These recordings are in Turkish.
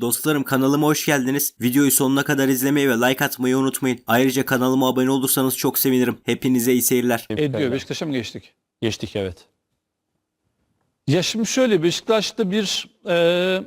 Dostlarım kanalıma hoş geldiniz. Videoyu sonuna kadar izlemeyi ve like atmayı unutmayın. Ayrıca kanalıma abone olursanız çok sevinirim. Hepinize iyi seyirler. Ediyor. Beşiktaş'a mı geçtik? Geçtik evet. Ya şimdi şöyle Beşiktaş'ta bir e,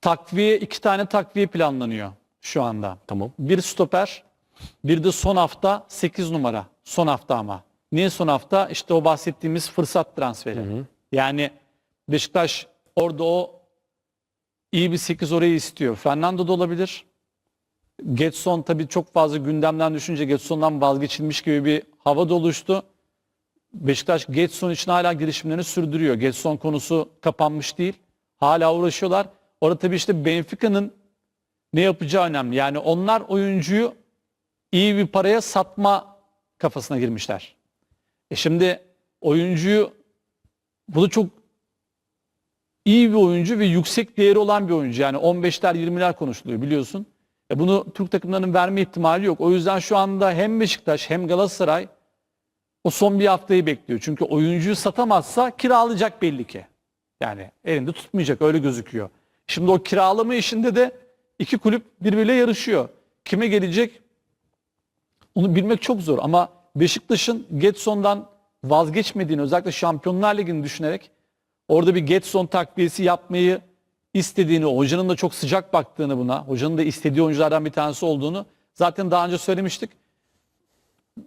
takviye, iki tane takviye planlanıyor şu anda. Tamam. Bir stoper, bir de son hafta 8 numara. Son hafta ama. Niye son hafta? İşte o bahsettiğimiz fırsat transferi. Yani Beşiktaş orada o iyi bir 8 orayı istiyor. Fernando da olabilir. Getson tabii çok fazla gündemden düşünce Getson'dan vazgeçilmiş gibi bir hava da oluştu. Beşiktaş Getson için hala girişimlerini sürdürüyor. Getson konusu kapanmış değil. Hala uğraşıyorlar. Orada tabii işte Benfica'nın ne yapacağı önemli. Yani onlar oyuncuyu iyi bir paraya satma kafasına girmişler. E şimdi oyuncuyu bu da çok iyi bir oyuncu ve yüksek değeri olan bir oyuncu. Yani 15'ler 20'ler konuşuluyor biliyorsun. E bunu Türk takımlarının verme ihtimali yok. O yüzden şu anda hem Beşiktaş hem Galatasaray o son bir haftayı bekliyor. Çünkü oyuncuyu satamazsa kiralayacak belli ki. Yani elinde tutmayacak öyle gözüküyor. Şimdi o kiralama işinde de iki kulüp birbiriyle yarışıyor. Kime gelecek onu bilmek çok zor ama Beşiktaş'ın Getson'dan vazgeçmediğini özellikle Şampiyonlar Ligi'ni düşünerek orada bir Getson takviyesi yapmayı istediğini, hocanın da çok sıcak baktığını buna, hocanın da istediği oyunculardan bir tanesi olduğunu zaten daha önce söylemiştik.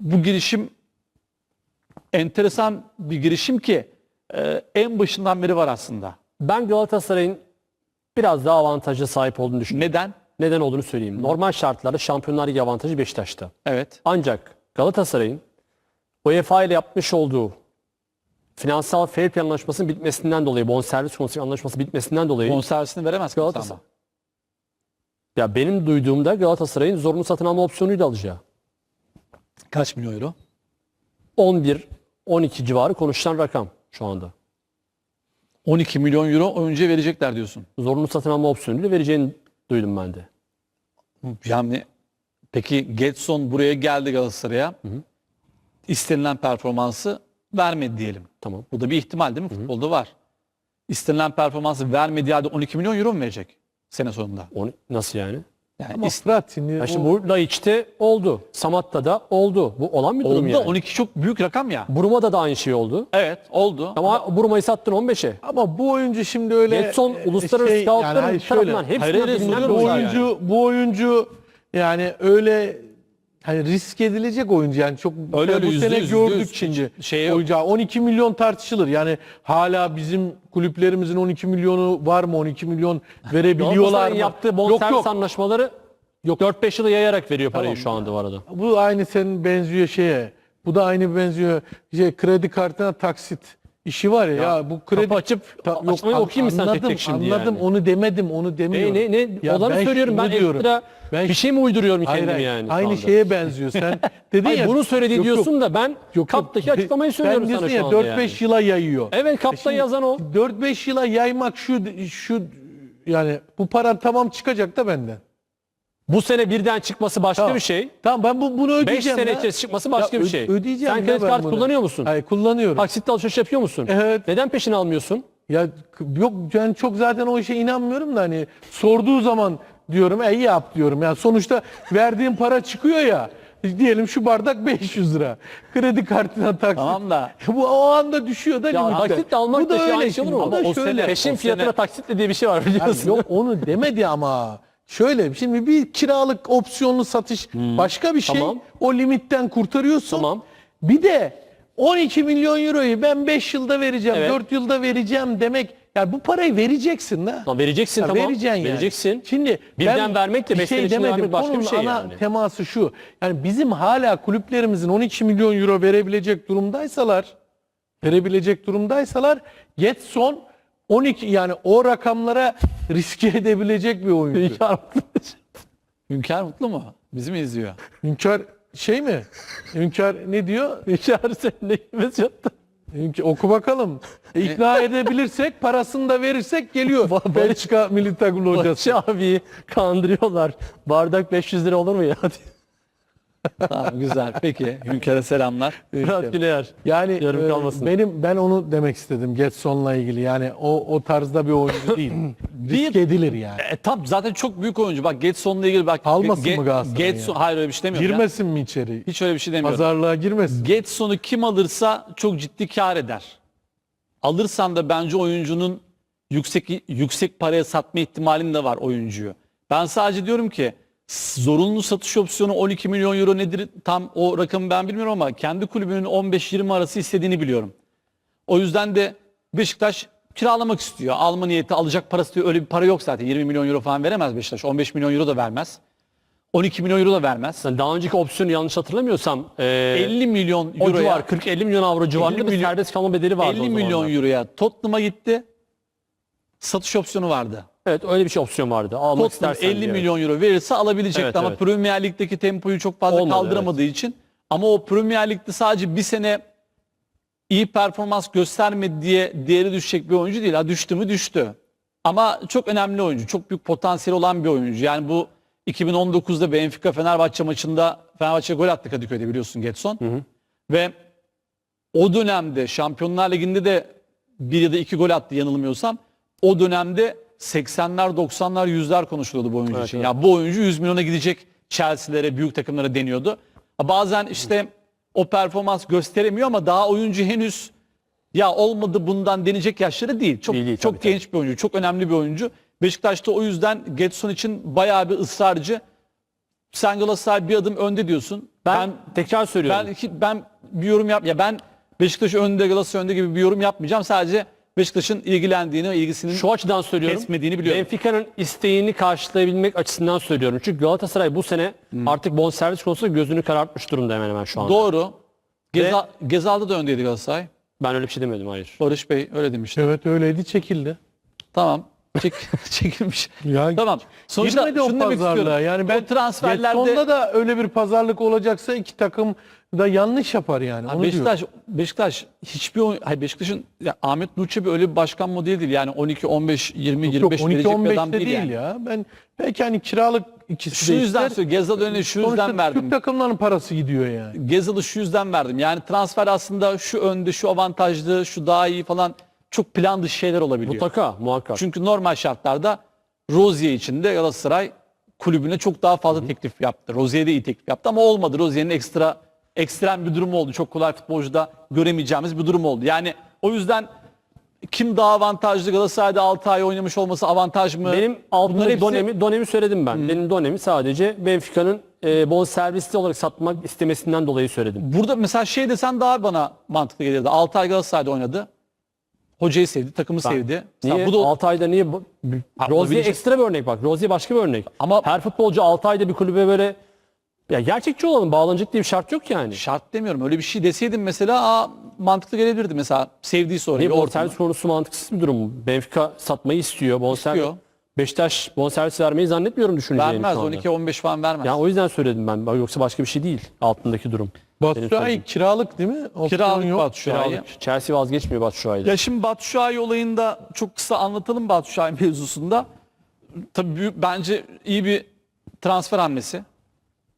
Bu girişim enteresan bir girişim ki e, en başından beri var aslında. Ben Galatasaray'ın biraz daha avantajlı sahip olduğunu düşünüyorum. Neden? Neden olduğunu söyleyeyim. Normal şartlarda Şampiyonlar Ligi avantajı Beşiktaş'ta. Evet. Ancak Galatasaray'ın UEFA ile yapmış olduğu finansal fair play anlaşmasının bitmesinden dolayı, bonservis konusu anlaşması bitmesinden dolayı Bonservisini veremez kimse Galatasaray. ama. ya benim duyduğumda Galatasaray'ın zorunlu satın alma opsiyonuydu alacağı. Kaç milyon euro? 11 12 civarı konuşulan rakam şu anda. 12 milyon euro oyuncuya verecekler diyorsun. Zorunlu satın alma opsiyonuyla vereceğini duydum ben de. Yani peki Getson buraya geldi Galatasaray'a. İstenilen performansı vermedi diyelim. Tamam. Bu da bir ihtimal değil mi? Futbolda var. İstenilen performansı vermediği halde 12 milyon euro mu verecek sene sonunda? Onu, nasıl yani? Yani Ama şimdi Ya şimdi bu Laiç'te oldu. Samatta'da oldu. Bu olan bir durum oldu da yani. 12 çok büyük rakam ya. Buruma'da da aynı şey oldu. Evet oldu. Ama Buruma'yı sattın 15'e. ama bu oyuncu şimdi öyle Getson e, uluslararası şey, scoutların şöyle, tarafından hepsinden Hayır, bu oyuncu. oyuncu yani. bu oyuncu yani öyle hani risk edilecek oyuncu yani çok Öyle öyle, bu yüzde sene yüz, gördük yüz. şimdi. Şey yok. oyuncağı 12 milyon tartışılır. Yani hala bizim kulüplerimizin 12 milyonu var mı? 12 milyon verebiliyorlar mı? yaptığı yok bonservis yok. anlaşmaları yok 4-5 yıla yayarak veriyor parayı Tamam. şu anda bu arada. Bu aynı senin benziyor şeye. Bu da aynı benziyor. Şey, kredi kartına taksit işi var ya. ya bu kredi kapı açıp Ta- açmayı an- okuyayım mı sen anladım, tek şimdi Anladım yani? onu demedim onu Ne demiyorum. ne ne Ya olanı söylüyorum ben diyorum. ekstra Ben bir şey mi uyduruyorum Hayır, kendimi hayır. yani? Aynı şeye benziyor. Sen dedin Hayır, ya. bunu söyledi Yok, yok. diyorsun da ben Yok, yok. kaptaki açıklamayı söylüyorum sana diyorsun şu ya anda 4-5 yani. yıla yayıyor. Evet kapta Şimdi yazan o. 4-5 yıla yaymak şu şu yani bu para tamam çıkacak da benden. Bu sene birden çıkması başka Tamam. bir şey. Tamam ben bu, bunu 5 ödeyeceğim. sene ya. içerisinde çıkması başka Ya bir ö- şey. Ödeyeceğim Sen ya kredi ben kartı bunu. kullanıyor musun? Hayır kullanıyorum. Taksitle alışveriş yapıyor musun? Evet. Neden peşini almıyorsun? Ya k- yok ben çok zaten o işe inanmıyorum da hani sorduğu zaman diyorum e yap diyorum. Yani sonuçta verdiğim para çıkıyor ya. Diyelim şu bardak 500 lira. Kredi kartına taksit. Tamam da Bu o anda düşüyor da Ya limitte. taksitle almak Bu da şey öyle aynı şey şimdi. olur mu? Bu da Ama o şöyle. Peşin fiyatına taksitle diye bir şey var biliyorsun. yok onu demedi ama. Şöyle şimdi bir kiralık opsiyonlu satış başka bir şey. Tamam. O limitten kurtarıyorsun. Tamam. Bir de 12 milyon euroyu ben 5 yılda vereceğim, Evet. 4 yılda vereceğim demek. Yani bu parayı vereceksin la. Lan vereceksin Ya tamam. Vereceksin yani. Vereceksin. Şimdi Birden vermek de bir beş sene şey içinde demedim. vermek başka Konunun bir şey ana yani. teması şu. Yani bizim hala kulüplerimizin 12 milyon euro verebilecek durumdaysalar verebilecek durumdaysalar Getson 12 yani o rakamlara riske edebilecek bir oyuncu. Hünkar mutlu mu? Bizi mi izliyor? Hünkar şey mi? Hünkar ne diyor? Hünkar sen ne kime yattı? Hünkar, oku bakalım. E, ikna edebilirsek parasını da verirsek geliyor. Belçika milli takımlı hocası. Barış abi kandırıyorlar. Bardak 500 lira olur mu ya? Tamam güzel. Peki. Hünkara selamlar. Fırat Güler. Yani Yarım e, kalmasın. benim ben onu demek istedim Getson'la ilgili. Yani o o tarzda bir oyuncu değil. Risk edilir yani. E, tam zaten çok büyük oyuncu. Bak Getson'la ilgili bak. Almasın mı Galatasaray Getson, ya? hayır öyle bir şey demiyorum. ya. Girmesin mi içeri? Hiç öyle bir şey demiyorum. Pazarlığa girmesin. Getson'u kim alırsa çok ciddi kar eder. Alırsan da bence oyuncunun yüksek yüksek paraya satma ihtimalin de var oyuncuyu. Ben sadece diyorum ki zorunlu satış opsiyonu 12 milyon euro nedir? Tam o rakamı ben bilmiyorum ama kendi kulübünün 15-20 arası istediğini biliyorum. O yüzden de Beşiktaş kiralamak istiyor. Alma niyeti alacak parası diyor. Öyle bir para yok zaten. 20 milyon euro falan veremez Beşiktaş. 15 milyon euro da vermez. 12 milyon euro da vermez. Daha önceki opsiyonu yanlış hatırlamıyorsam e, 50 milyon o euroya civar 40-50 milyon avro civarında 50 bir milyon- serbest kalma bedeli vardı 50 o milyon euroya Tottenham'a gitti. Satış opsiyonu vardı. Evet öyle bir şey opsiyon vardı. Almak Tottenham istersen 50 diye. milyon euro verirse alabilecekti Evet, ama evet. Premier Lig'deki tempoyu çok fazla Olmadı, kaldıramadığı için ama o Premier Lig'de sadece bir sene iyi performans göstermedi diye değeri düşecek bir oyuncu değil. Ha düştü mü düştü. Ama çok önemli oyuncu. Çok büyük potansiyel olan bir oyuncu. Yani bu 2019'da Benfica Fenerbahçe maçında Fenerbahçe gol attı Kadıköy'de biliyorsun Getson. Ve o dönemde Şampiyonlar Ligi'nde de bir ya da iki gol attı yanılmıyorsam. O dönemde 80'ler, 90'lar, 100'ler konuşuluyordu bu oyuncu Evet, için. evet. Ya bu oyuncu 100 milyona gidecek Chelsea'lere, büyük takımlara deniyordu. Bazen işte o performans gösteremiyor ama daha oyuncu henüz ya olmadı bundan denecek yaşları değil. Çok Değil, değil, çok tabii, genç bir oyuncu, çok önemli bir oyuncu. Beşiktaş'ta o yüzden Getson için bayağı bir ısrarcı. Sen Galatasaray bir adım önde diyorsun. Ben, tekrar söylüyorum. Ben ben bir yorum yap ya ben Beşiktaş önde Galatasaray önde gibi bir yorum yapmayacağım. Sadece Beşiktaş'ın ilgilendiğini ilgisinin Şu açıdan söylüyorum. Kesmediğini biliyorum. Benfica'nın isteğini karşılayabilmek açısından söylüyorum. Çünkü Galatasaray bu sene artık bonservis konusunda gözünü karartmış durumda hemen hemen şu anda. doğru. Geza, Gezal'da da öndeydi Galatasaray. Ben öyle bir şey demedim hayır. Barış Bey öyle demişti. Evet öyleydi çekildi. Tamam. Çek, çekilmiş. Ya tamam. Sonuçta Girmedi o şunu demek pazarlığa. istiyorum. Yani ben o transferlerde Getson'da da öyle bir pazarlık olacaksa iki takım da yanlış yapar yani. Onu diyorum. Beşiktaş Beşiktaş hiçbir oyun, hayır Beşiktaş'ın ya Ahmet Nur Çebi öyle bir başkan modeli değil. Yani 12 15 20 Yok, 25 12 verecek bir 15 adam de değil, değil yani. ya. Ben belki hani kiralık ikisi Şu de yüzden ister. söylüyorum. Gezal önüne şu Sonuçta yüzden verdim. Türk takımlarının parası gidiyor yani. Gezal'ı şu yüzden verdim. Yani transfer aslında şu önde, şu avantajlı, şu daha iyi falan çok plan dışı şeyler olabiliyor. Mutlaka muhakkak. Çünkü normal şartlarda Rozier için de Galatasaray kulübüne çok daha fazla teklif yaptı. Rozier'e de iyi teklif yaptı ama olmadı. Rozier'in ekstra ekstrem bir durumu oldu. Çok kolay futbolcuda göremeyeceğimiz bir durum oldu. Yani o yüzden kim daha avantajlı Galatasaray'da 6 ay oynamış olması avantaj mı? Benim altındaki hepsi- dönemi, dönemi söyledim ben. Benim dönemi sadece Benfica'nın e, bonservisli olarak satmak istemesinden dolayı söyledim. Burada mesela şey desen daha bana mantıklı gelirdi. 6 ay Galatasaray'da oynadı. Hocayı sevdi, takımı sevdi. Mesela Niye? bu da 6 ayda niye? bu- Rozier ekstra bir örnek bak. Rozier başka bir örnek. Ama- Her futbolcu 6 ayda bir kulübe böyle ya gerçekçi olalım. Bağlanacak diye bir şart yok yani. şart demiyorum. Öyle bir şey deseydim mesela aa, mantıklı gelebilirdi mesela. Sevdiği. Niye bir ortamı. bonservis konusu mantıksız bir durum. Benfica satmayı istiyor. Bonservis. İstiyor. Beşiktaş bonservis vermeyi zannetmiyorum düşüneceğini Vermez. şu anda. 12-15 falan vermez. Yani o yüzden söyledim ben. Yoksa başka bir şey değil altındaki durum. Batshuayi kiralık değil mi? Opsiyon Kiralık yok. Batshuayi. Kiralık. Chelsea vazgeçmiyor Batshuayi'den. Ya şimdi Batu Şuay olayında çok kısa anlatalım Batu Şuay mevzusunda. Tabii büyük, bence iyi bir transfer hamlesi.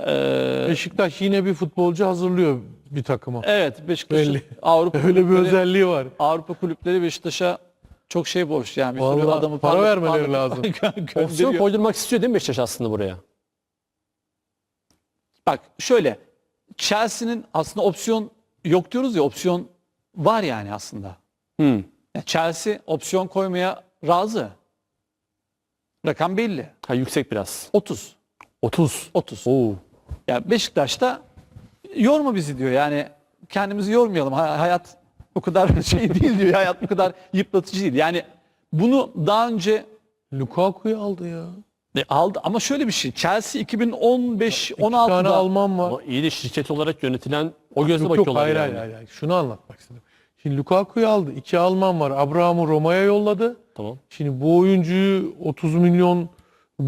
Ee, Beşiktaş yine bir futbolcu hazırlıyor bir takıma. evet Beşiktaş'ın Belli. Avrupa Öyle bir kulüpleri- özelliği var. Avrupa kulüpleri Beşiktaş'a çok şey borç yani. Bir sürü Vallahi adamı para parla- vermeleri parla- lazım. Opsiyon gönderiyor. koydurmak istiyor değil mi Beşiktaş aslında buraya? Bak şöyle Chelsea'nin aslında opsiyon yok diyoruz ya opsiyon var yani aslında. Hmm. Ya Chelsea opsiyon koymaya razı. Rakam belli. Ha, yüksek biraz. 30. 30. 30. Oo. Ya Beşiktaş'ta yorma bizi diyor. Yani kendimizi yormayalım. Ha- Hayat o kadar şey değil diyor. Hayat bu kadar yıpratıcı değil. Yani bunu daha önce Lukaku'yu aldı ya. E, aldı ama şöyle bir şey. Chelsea 2015 İki tane 16'da Alman var. Ama iyi de şirket olarak yönetilen o gözle Yok yok bakıyorlar hayır, yani. hayır hayır. Şunu anlatmak istedim. Şimdi Lukaku'yu aldı. İki Alman var. Abraham'ı Roma'ya yolladı. Tamam. Şimdi bu oyuncuyu 30 milyon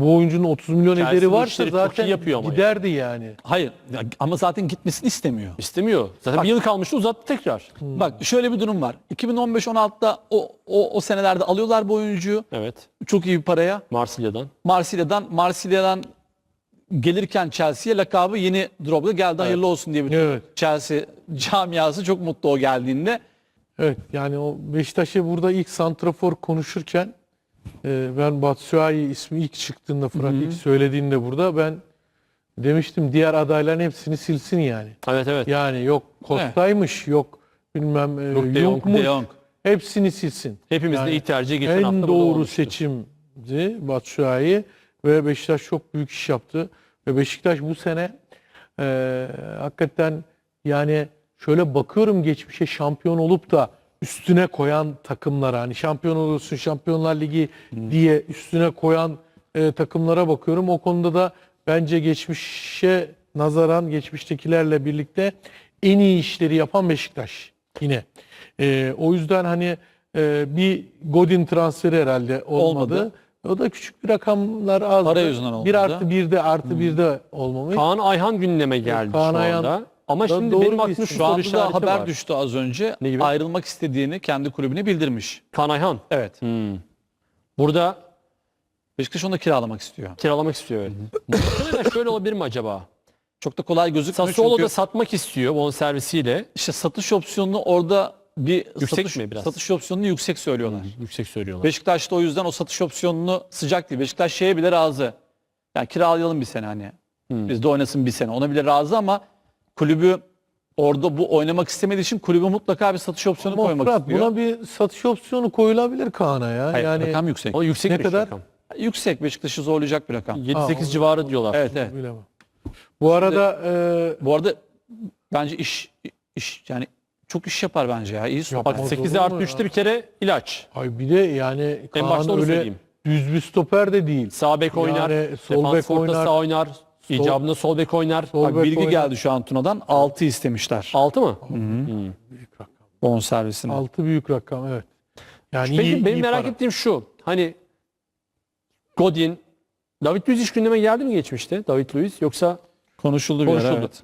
bu oyuncunun 30 milyon Chelsea ederi bu varsa işleri çok zaten iyi yapıyor ama giderdi yani. hayır ya- ama zaten gitmesini istemiyor. İstemiyor. Zaten bir yıl kalmıştı uzattı tekrar. Bak şöyle bir durum var. 2015-16'da o, o, o senelerde alıyorlar bu oyuncuyu. Evet. Çok iyi bir paraya. Marsilya'dan. Marsilya'dan Marsilya'dan gelirken Chelsea'ye lakabı yeni Drogba geldi hayırlı olsun diye bütün Evet. Chelsea camiası çok mutlu o geldiğinde. Evet yani o Beşiktaş'ı burada ilk santrafor konuşurken e, ben Batshuayi ismi ilk çıktığında Fırat ilk söylediğinde burada ben demiştim diğer adayların hepsini silsin yani. Evet evet. Yani yok Kosta'ymış yok bilmem e. De Jong. Hepsini silsin. Hepimiz Yani de ilk tercih geçen hafta en burada doğru seçimdi Batshuayi ve Beşiktaş çok büyük iş yaptı. Ve Beşiktaş bu sene e, hakikaten yani şöyle bakıyorum geçmişe şampiyon olup da üstüne koyan takımlara hani şampiyon olursun Şampiyonlar Ligi diye üstüne koyan e, takımlara bakıyorum. O konuda da bence geçmişe nazaran geçmiştekilerle birlikte en iyi işleri yapan Beşiktaş yine. E, o yüzden hani e, bir Godin transferi herhalde olmadı. Olmadı. O da küçük bir rakamlar az. Para yüzünden olmadı. 1 artı 1'de artı 1'de olmamış. Kaan Ayhan gündeme geldi Kaan şu Ayhan anda. Ama da şimdi benim isim. şu anda da haber var. düştü az önce. Ne gibi? Ayrılmak istediğini kendi kulübüne bildirmiş. Kaan Ayhan. Evet. Burada Beşiktaş onu da kiralamak istiyor. kiralamak istiyor. Evet. Muhtemelen şöyle olabilir mi acaba? Çok da kolay gözükmüyor Sassuolo çünkü da satmak istiyor bonservisiyle. işte satış opsiyonunu orada bir Yüksek satış, mi biraz? satış opsiyonunu yüksek söylüyorlar. Yüksek söylüyorlar. Beşiktaş da o yüzden o satış opsiyonunu sıcak değil. Beşiktaş şeye bile razı. Yani kiralayalım bir sene hani. Biz de oynasın bir sene. Ona bile razı ama kulübü orada bu oynamak istemediği için kulübü mutlaka bir satış opsiyonu Ama koymak Fırat istiyor. buna bir satış opsiyonu koyulabilir Kaan'a ya. Hayır, yani rakam yüksek. O yüksek Ne bir kadar? rakam. Yüksek Beşiktaş'ı zorlayacak bir rakam. 7-8 o- civarı diyorlar. Evet evet. bilemem. Bu arada e, Bu arada bence iş iş yani çok iş yapar bence ya. İyi. Bak Olmaz 8'e olur mu artı ya? 3'te bir kere ilaç. ay bir de yani En Kaan başta onu öyle söyleyeyim. düz bir stoper de değil. Sağ bek oynar, Yani sol bek orta oynar, saha oynar, icabında sol bek oynar. sol Bak bek bilgi oynar. geldi şu an Tuna'dan 6 istemişler 6 mı? Büyük rakam. bon servisine. 6 büyük rakam evet. Yani Peki iyi, benim iyi merak para. ettiğim şu. Hani Godin, David Luiz hiç gündeme geldi mi geçmişte? David Luiz yoksa Konuşuldu bir ara Konuşuldu. evet.